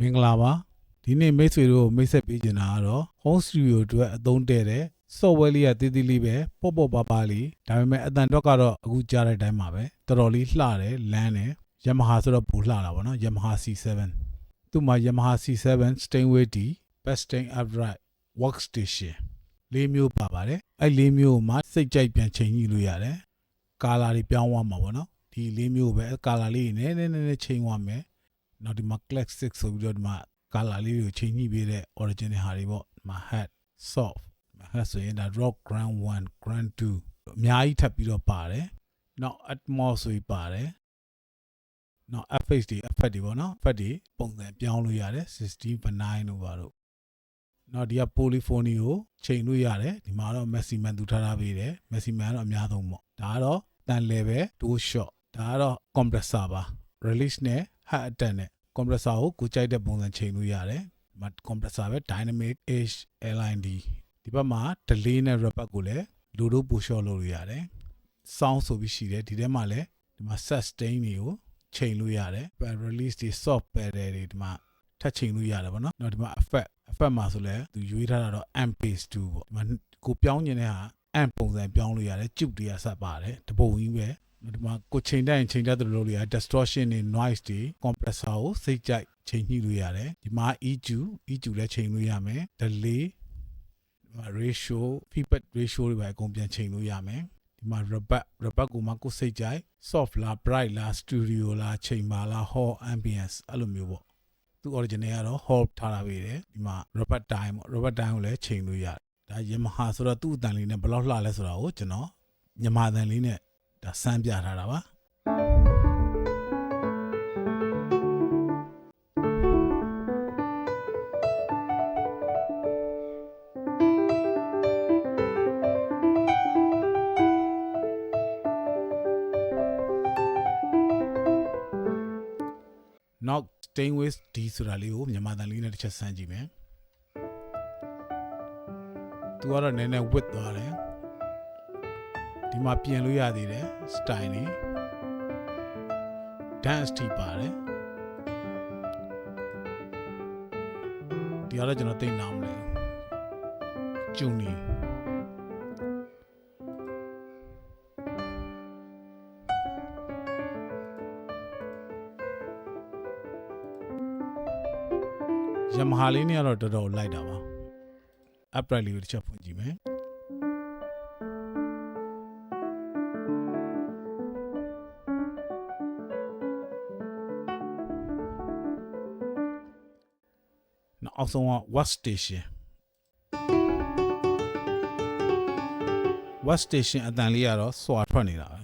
င်္ဂလာပါဒီနေ့မိတ်ဆွေတို့ကိုမိတ်ဆက်ပေးချင်တာကတော့ home studio အတွက်အသုံးတည့်တဲ့ software လေးကတည်တည်လေးပဲပေါ့ပေါ့ပါပါလေးဒါပေမဲ့အတန်တော့ကတော့အခုကြားတဲ့အတိုင်းပါပဲတော်တော်လေးလှတယ်လမ်းတယ် Yamaha ဆိုတော့ပူလှတာပေါ့နော် Yamaha C7 သူ့မှာ Yamaha C7 Steinway D Best Stain Upright Workstation လေးမျိုးပါပါတယ်အဲ့လေးမျိုးမှာစိတ်ကြိုက်ပြန်ချိန်ကြည့်လို့ရတယ်ကာလာတွေပြောင်းသွားမှာပေါ့နော်ဒီလေးမျိုးပဲကာလာလေးနည်းနည်းနည်းနည်းချိန်သွားမယ် နောက်ဒီမှာ classic ဆိုပြီးတော့ဒီမှာကာလာလေးတွေကိုချိန်ညှိပေးတဲ့ original ဟာတွေပေါ့ဒီမှာ hat soft ဒီမှာ hat ဆိုရင်ဒါ rock grand 1 grand 2အများကြီးထပ်ပြီးတော့ပါတယ်နောက် atmos ဆိုပြီးပါတယ်နောက် FX တွေ effect တွေပေါ့နော် effect တွေပုံစံပြောင်းလို့ရတယ်60 benign လို့ပါတော့နောက်ဒီက polyphony ကိုချိန်လို့ရတယ်ဒီမှာတော့ maximum သူထားထားပေးတယ် maximum ကတော့အများဆုံးပေါ့ဒါကတော့တန် level dual shot ဒါကတော့ compressor ပါ release နဲ့ hat attack နဲ့ compressor ကိုကိုကြိုက်တဲ့ပုံစံချိန်လို့ရတယ်ဒီမှာ compressor ပဲ dynamic h LID ဒီဘက်မှာ delay နဲ့ reverb ကိုလည်းလူတို့ပို့ short လုပ်လို့ရတယ် sound ဆိုပြီးရှိတယ်ဒီထဲမှာလည်းဒီမှာ sustain တွေကိုချိန်လို့ရတယ် band release တွေ soft pedal တွေဒီမှာထပ်ချိန်လို့ရတယ်ပေါ့နော်နောက်ဒီမှာ effect effect မှာဆိုလဲသူရွေးထားတာတော့ amp bass 2ပေါ့ဒီမှာကိုပြောင်းနေတဲ့ဟာ amp ပုံစံပြောင်းလို့ရတယ်ကျုပ်တွေကဆက်ပါတယ်တပုံကြီးပဲ ဒီမှာကိုချိန်တိုင်းချိန်တတ်တယ်လို့လို့ရတယ် distortion တွေ noise တွေ compressor ကိုစိတ်ကြိုက်ချိန်ညှိလို့ရတယ်ဒီမှာ EQ EQ လည်းချိန်လို့ရမယ် delay ဒီမှာ ratio feedback ratio တွေပဲအကုန်ပြန်ချိန်လို့ရမယ်ဒီမှာ reverb reverb ကိုမှကိုစိတ်ကြိုက် soft လား bright လား studio လားချိန်ပါလား hall ambience အဲ့လိုမျိုးပေါ့သူ original ကတော့ hall ထားတာပဲတယ်ဒီမှာ reverb time ပေါ့ reverb time ကိုလည်းချိန်လို့ရတယ်ဒါ Yamaha ဆိုတော့သူ့အတန်လေးနဲ့ဘယ်လောက်လှလဲဆိုတာကိုကျွန်တော်မြန်မာအတန်လေးနဲ့ ဒါစမ်းပြထားတာပါနောက် stainless D ဆိုတာလေးကိုမြန်မာတန်လေးနဲ့တစ်ချက်ဆန်းကြည့်မယ်သူကတော့နည်းနည်း width သွားတယ် ဒီမှာပြင်လို့ရသေးတယ် style လေး dance တီပါတယ်ဒီကတော့ကျွန်တော်သိနာမလဲကျူနီယမဟာလေးနဲ့ကတော့တော်တော်လိုက်တာပါ upright လေးကိုတစ်ချက်ဖွင့်ကြည့်မယ် အောက်ဆုံးက work station work station အတန်လေးကတော့စွာထွက်နေတာပဲ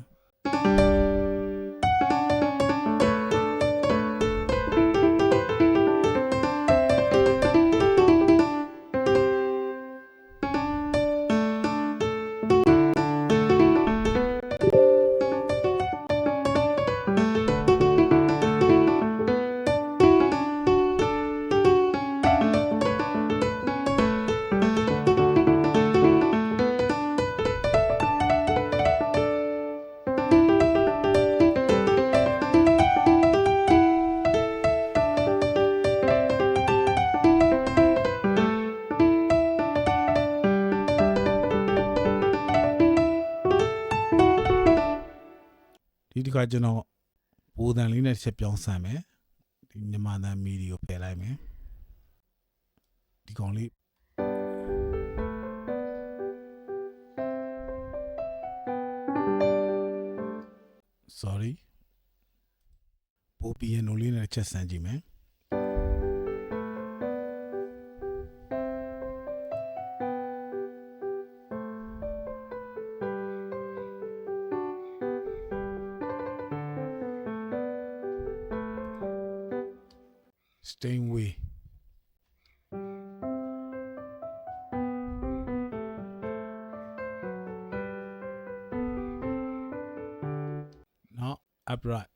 ဒီတစ်ခါကျွန်တော်ဘူတန်လေးနဲ့တစ်ချက်ပြောင်းဆမ်းမယ်ဒီမြန်မာတန်မီဒီကိုဖယ်လိုက်မယ်ဒီကောင်လေး sorry ပိုပီယနိုလေးနဲ့တစ်ချက်ဆမ်းကြည့်မယ် upright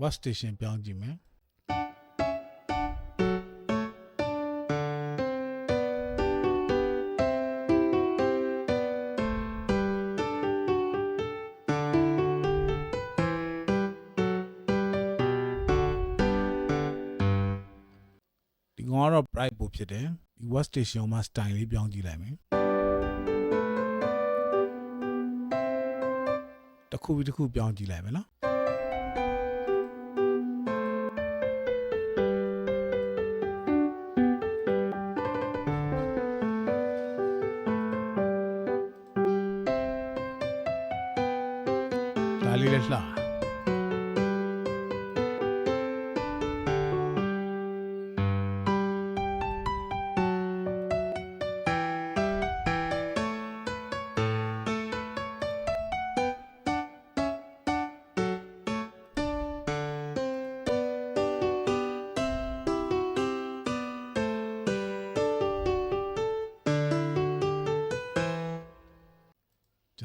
ဝတ်စတေးရှ ကြည့်မယ်ကောင်ကတော့ bright ပို့ဖြစ်တယ်ဒီ work station မှာ style လေးပြောင်းကြည့်လိုက်မယ်တစ်ခုပြီးတစ်ခုပြောင်းကြည့်လိုက်မယ်နော်ဒါလေးလည်းလှ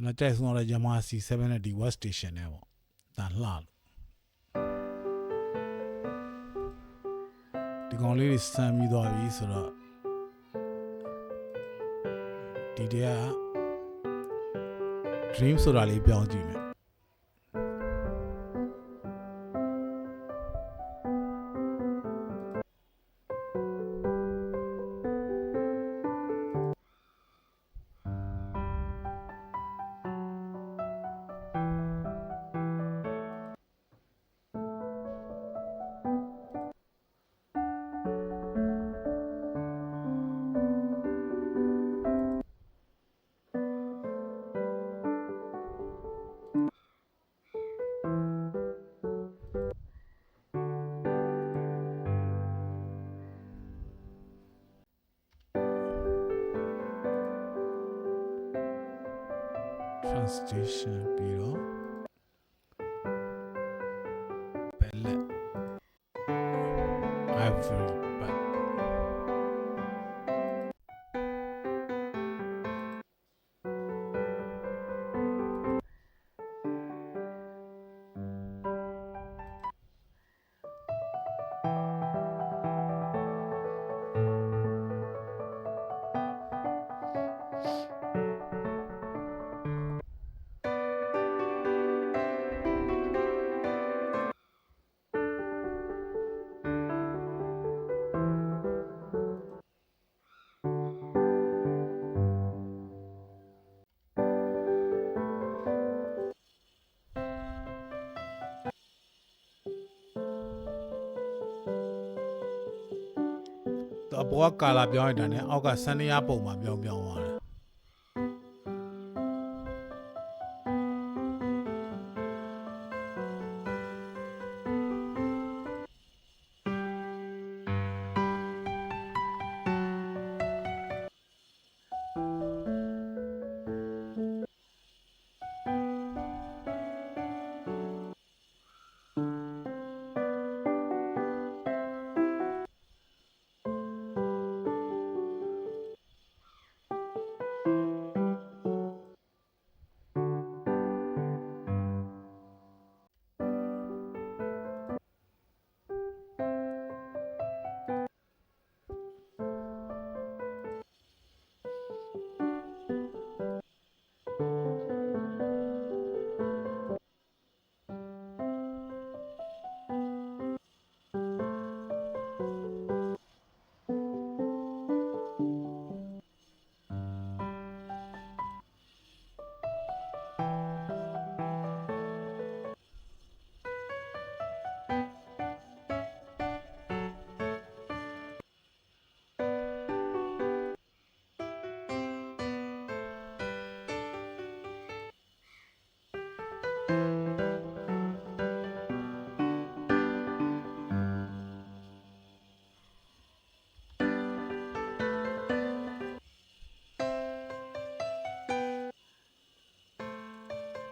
ကျွန်တော်ကြိုက်ဆုံးတော့ Yamaha C7 နဲ့ဒီ work station နဲ့ပေါ့ဒါလှလို့ဒီကောင်လေးတွေစမ်းပြီးသွားပြီဆိုတော့ဒီတည်းက dream ဆိုတာလေးပြောင်းကြည့်မယ် translation ပြီးတော့ palette ivory အပေါ်ကကာလာပြောင်းရတာနဲ့အောက်ကဆန်နီယာပုံမှာပြောင်းပြောင်းသွား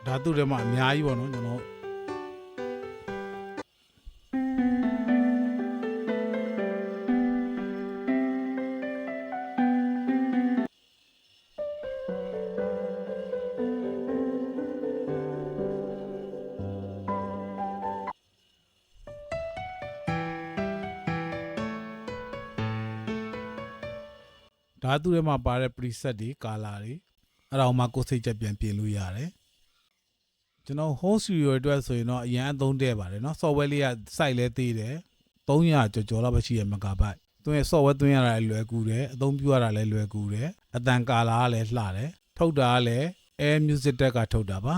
ဓာတုတွေမှာအများကြီးပေါ့နော်ကျွန်တော်ဓာတုတွေမှာပါတဲ့ preset တွေ color တွေအဲ့ဒါအောင်မှကိုယ်စိတ်ချက်ပြန်ပြင်လို့ရတယ် ကျွန်တော် home studio အတွက်ဆိုရင်တော့အရန်အသုံးတဲ့ပါတယ်เนาะ software လေးက site လဲသေးတယ်300ကျော်ကျော်လောက်ပဲရှိရ megabyte သူရဲ့ software သွင်းရတာလည်းလွယ်ကူတယ်အသုံးပြုရတာလည်းလွယ်ကူတယ်အတန်ကာလာကလည်းလှတယ်ထုတ်တာကလည်း Air Music Tech ကထုတ်တာပါ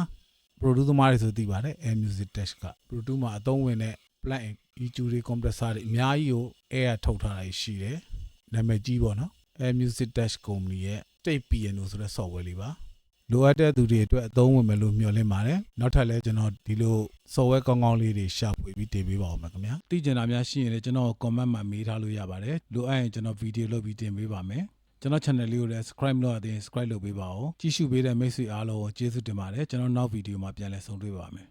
produce သမားတွေဆိုသိပါတယ် Air Music Tech က produce မှာအသုံးဝင်တဲ့ plug-in EQ တွေ compressor တွေအများကြီးကို Air ကထုတ်ထားတာရှိတယ်နာမည်ကြီးပေါ့နော် Air Music Tech company ရဲ့ Tape Piano ဆိုတဲ့ software လေးပါ လိုအပ်တဲ့သူတွေအတွက်အသုံးဝင်မယ်လို့မျှော်လင့်ပါတယ်နောက်ထပ်လည်းကျွန်တော်ဒီလို software ကောင်းကောင်းလေးတွေရှာဖွေပြီးတင်ပေးပါဦးမယ်ခင်ဗျာသိချင်တာများရှိရင်လည်းကျွန်တော် comment မှာမေးထားလို့ရပါတယ်လိုအပ်ရင်ကျွန်တော် video လုပ်ပြီးတင်ပေးပါမယ်ကျွန်တော် channel လေးကိုလည်း subscribe လုပ်ရသေးရင် subscribe လုပ်ပေးပါဦးကြည့်ရှုပေးတဲ့မိတ်ဆွေအားလုံးကိုကျေးဇူးတင်ပါတယ်ကျွန်တော်နောက် video မှာပြန်လည်ဆုံတွေ့ပါမယ်